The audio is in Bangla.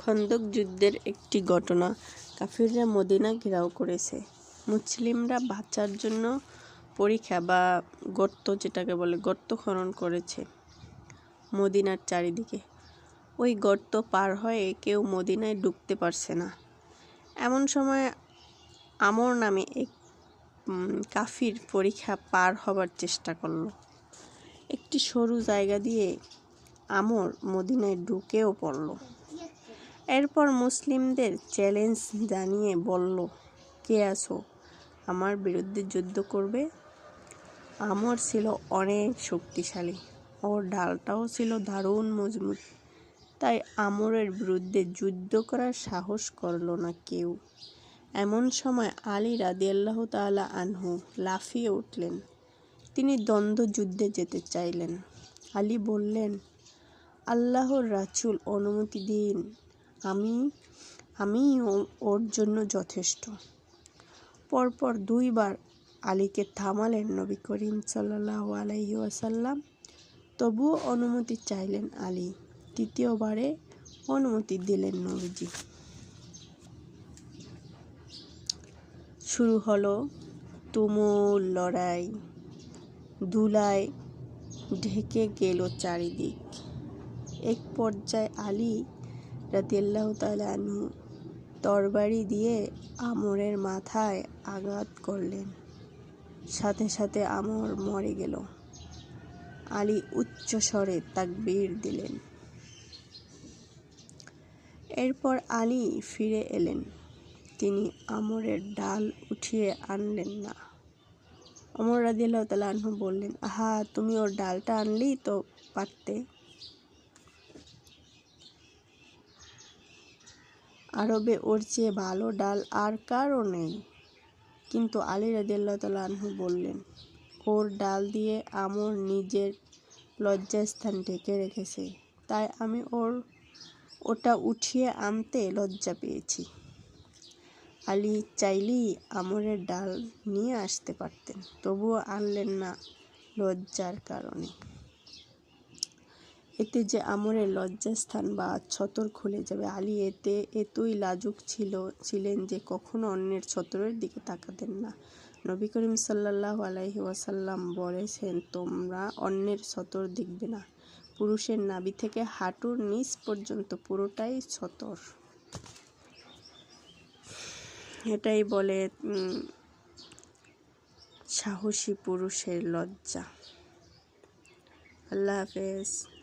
খন্দক যুদ্ধের একটি ঘটনা। কাফিররা মদিনা ঘেরাও করেছে। মুসলিমরা বাঁচার জন্য পরীক্ষা বা গর্ত যেটাকে বলে, গর্ত খনন করেছে মদিনার চারিদিকে। ওই গর্ত পার হয়ে কেউ মদিনায় ঢুকতে পারছে না। এমন সময় আমর নামে এক কাফির পরীক্ষা পার হবার চেষ্টা করল। একটি সরু জায়গা দিয়ে আমর মদিনায় ঢুকেও পড়ল। এরপর মুসলিমদের চ্যালেঞ্জ জানিয়ে বলল, কে আসো আমার বিরুদ্ধে যুদ্ধ করবে? আমর ছিল অনেক শক্তিশালী। ওর ডালটাও ছিল দারুণ মজবুত। তাই আমরের বিরুদ্ধে যুদ্ধ করার সাহস করল না কেউ। এমন সময় আলী রাদিয়াল্লাহ তাআলা আনহু লাফিয়ে উঠলেন। তিনি দ্বন্দ্ব যুদ্ধে যেতে চাইলেন। আলী বললেন, আল্লাহর রাসূল অনুমতি দিন। আমি আমি ওর জন্য যথেষ্ট। পরপর দুইবার আলীকে থামালেন নবী করিম সাল্লাল্লাহু আলাইহি ওয়াসাল্লাম। তবুও অনুমতি চাইলেন আলী। তৃতীয়বারে অনুমতি দিলেন নবীজি। শুরু হলো তুমুল লড়াই। ধুলায় ঢেকে গেল চারিদিক। এক পর্যায়ে আলী রাদিয়াল্লাহ আনহু তরবারি দিয়ে আমরের মাথায় আঘাত করলেন। সাথে সাথে আমর মরে গেল। আলী উচ্চ স্বরে তাকবীর দিলেন। এরপর আলী ফিরে এলেন। তিনি আমরের ডাল উঠিয়ে আনলেন না। অমর রাদিয়াল্লাহু তাআলা আনহু বললেন, আহা, তুমি ওর ডালটা আনলেই তো পারতে। আরবে ওর চেয়ে ভালো ডাল আর কারও নেই। কিন্তু আলী রাদিয়াল্লাহু তাআলা আনহু বললেন, ওর ডাল দিয়ে আমর নিজের লজ্জাস্থান ঢেকে রেখেছে। তাই আমি ওর, ওটা উঠিয়ে আনতে লজ্জা পেয়েছি। আলী চাইলেই আমরের ডাল নিয়ে আসতে পারতেন, তবুও আনলেন না লজ্জার কারণে। এতে যে আমরের লজ্জাস্থান বা ছতর খুলে যাবে, আলী এতে, এতই লাজুক ছিল, ছিলেন যে কখনো অন্যের ছতরের দিকে তাকাতেন না। নবী করিম সাল্লাহ আলাইহি ওয়াসাল্লাম বলেছেন, তোমরা অন্যের ছতর দেখবে না। পুরুষের নাভি থেকে হাঁটুর নিচ পর্যন্ত পুরোটাই ছতর। এটাই বলে সাহসী পুরুষের লজ্জা। আল্লাহ হাফেজ।